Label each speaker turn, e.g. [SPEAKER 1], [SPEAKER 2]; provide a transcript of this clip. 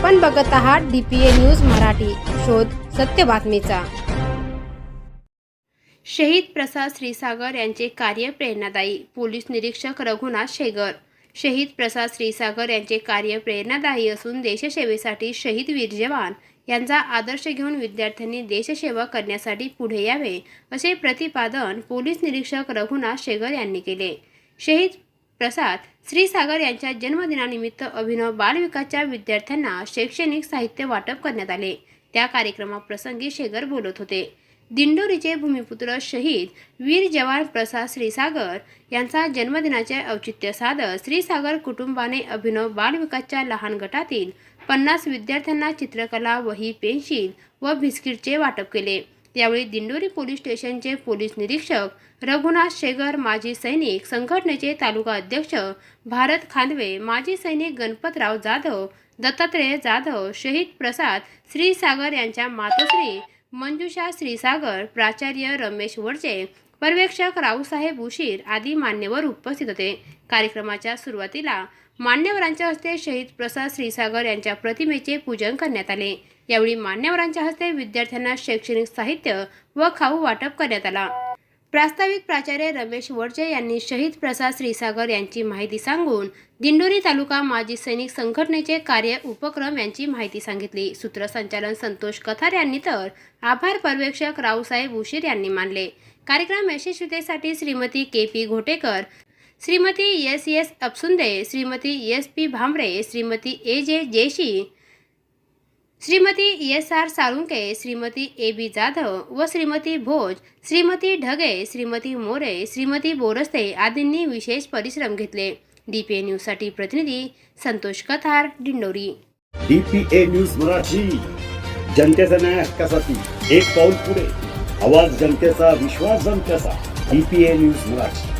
[SPEAKER 1] आपण बघत आहात डीपीए न्यूज मराठी. शोध सत्य बातमीचा. शहीद प्रसाद श्रीसागर यांचे कार्य प्रेरणादायी पोलीस निरीक्षक रघुनाथ शेगर. शहीद प्रसाद श्रीसागर यांचे कार्य प्रेरणादायी असून देशसेवेसाठी शहीद वीर जवान यांचा आदर्श घेऊन विद्यार्थ्यांनी देशसेवा करण्यासाठी पुढे यावे असे प्रतिपादन पोलीस निरीक्षक रघुनाथ शेगर यांनी केले. शहीद प्रसाद श्रीसागर यांच्या जन्मदिनानिमित्त अभिनव बालविकासच्या विद्यार्थ्यांना शैक्षणिक साहित्य वाटप करण्यात आले. त्या कार्यक्रमाप्रसंगी शेगर बोलत होते. दिंडोरीचे भूमिपुत्र शहीद वीर जवान प्रसाद श्रीसागर यांचा जन्मदिनाचे औचित्य साधत श्रीसागर कुटुंबाने अभिनव बालविकासच्या लहान गटातील पन्नास विद्यार्थ्यांना चित्रकला वही पेन्सिल व बिस्किटचे वाटप केले. यावेळी दिंडोरी पोलीस स्टेशनचे पोलीस निरीक्षक रघुनाथ शेगर माजी सैनिक संघटनेचे तालुका अध्यक्ष भारत खांदवे माजी सैनिक गणपतराव जाधव दत्तात्रेय जाधव शहीद प्रसाद श्रीसागर यांच्या मातोश्री मंजुषा श्रीसागर प्राचार्य रमेश वडचे पर्यवेक्षक रावसाहेब उशीर आदी मान्यवर उपस्थित होते. कार्यक्रमाच्या सुरुवातीला मान्यवरांच्या हस्ते शहीद प्रसाद श्रीसागर यांच्या प्रतिमेचे पूजन करण्यात आले. यावेळी मान्यवरांच्या हस्ते विद्यार्थ्यांना शैक्षणिक साहित्य व खाऊ वाटप करण्यात आला. प्रास्ताविक प्राचार्य रमेश वडजे यांनी शहीद प्रसाद श्रीसागर यांची माहिती सांगून दिंडोरी तालुका माजी सैनिक संघटनेचे कार्य उपक्रम यांची माहिती सांगितली. सूत्रसंचालन संतोष कथार यांनी तर आभार पर्यवेक्षक रावसाहेब उशीर यांनी मानले. कार्यक्रम यशस्वीतेसाठी Shrimati K P Ghotekar Shrimati S S Apsunde Shrimati S P Bhambare Shrimati A J Joshi Shrimati S R Salunke Shrimati A B Jadhav व श्रीमती भोज श्रीमती ढगे श्रीमती मोरे श्रीमती बोरस्ते आदींनी विशेष परिश्रम घेतले. डीपीए न्यूजसाठी प्रतिनिधी संतोष कथार दिंडोरी
[SPEAKER 2] डीपीए न्यूज मराठी. जनतेचा न्याय हक्कासाठी एक पाऊल पुढे. आवाज जनतेचा विश्वास जनतेचा. DPA news Marathi.